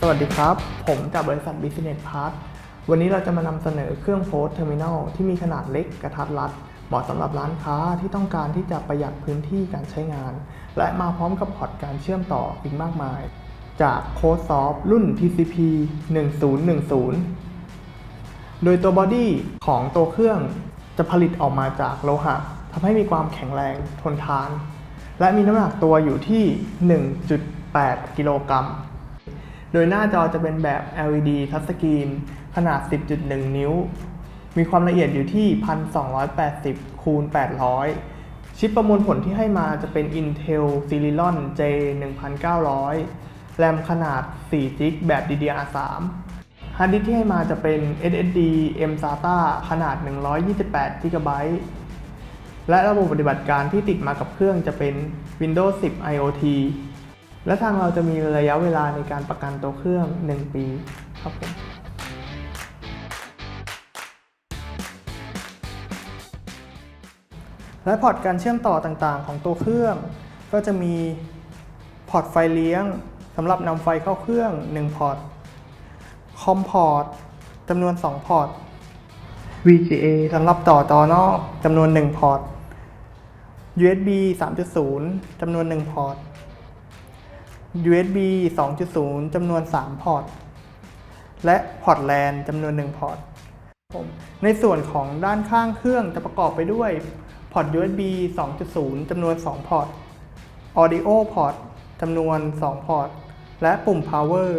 สวัสดีครับ ผมจากบริษัท Business Part วันนี้เราจะมานำเสนอเครื่องโพสเทอร์มินอลที่มีขนาดเล็กกระทัดรัด เหมาะสำหรับร้านค้าที่ต้องการที่จะประหยัดพื้นที่การใช้งาน และมาพร้อมกับพอร์ตการเชื่อมต่ออีกมากมาย จากโค้ดซอฟรุ่น TCP 1010 โดยตัวบอดี้ของตัวเครื่องจะผลิตออกมาจากโลหะทำให้มีความแข็งแรงทนทาน และมีน้ำหนักตัวอยู่ที่ 1.8 กิโลกรัม โดยหน้าจอจะเป็นแบบ LED ทัชสกรีนขนาด 10.1 นิ้ว มีความละเอียดอยู่ที่ 1280คูณ800 ชิปประมวลผลที่ให้มาจะเป็น Intel Celeron J 1900 แรมขนาด4 g b แบบ DDR3 ฮาร์ดดิสก์ที่ให้มาจะเป็น SSD M SATA ขนาด 128 GB และระบบปฏิบัติการที่ติดมากับเครื่องจะเป็น Windows 10 IoT และทางเราจะมีระยะเวลาในการประกันตัวเครื่อง 1 ปีครับผมและพอร์ตการเชื่อมต่อต่างๆ ของตัวเครื่อง ก็จะมีพอร์ตไฟเลี้ยงสำหรับนำไฟเข้าเครื่อง 1 พอร์ต คอมพอร์ตจำนวน 2 พอร์ต VGA สำหรับต่อจอนอกจำนวน 1 พอร์ต USB 3.0จำนวน 1 พอร์ต USB 2.0 จำนวน 3 พอร์ต และพอร์ต LAN จำนวน 1 พอร์ตในส่วนของด้านข้างเครื่องจะประกอบไปด้วยพอร์ต USB 2.0 จำนวน 2 พอร์ต Audio พอร์ตจำนวน 2 พอร์ต และปุ่ม Power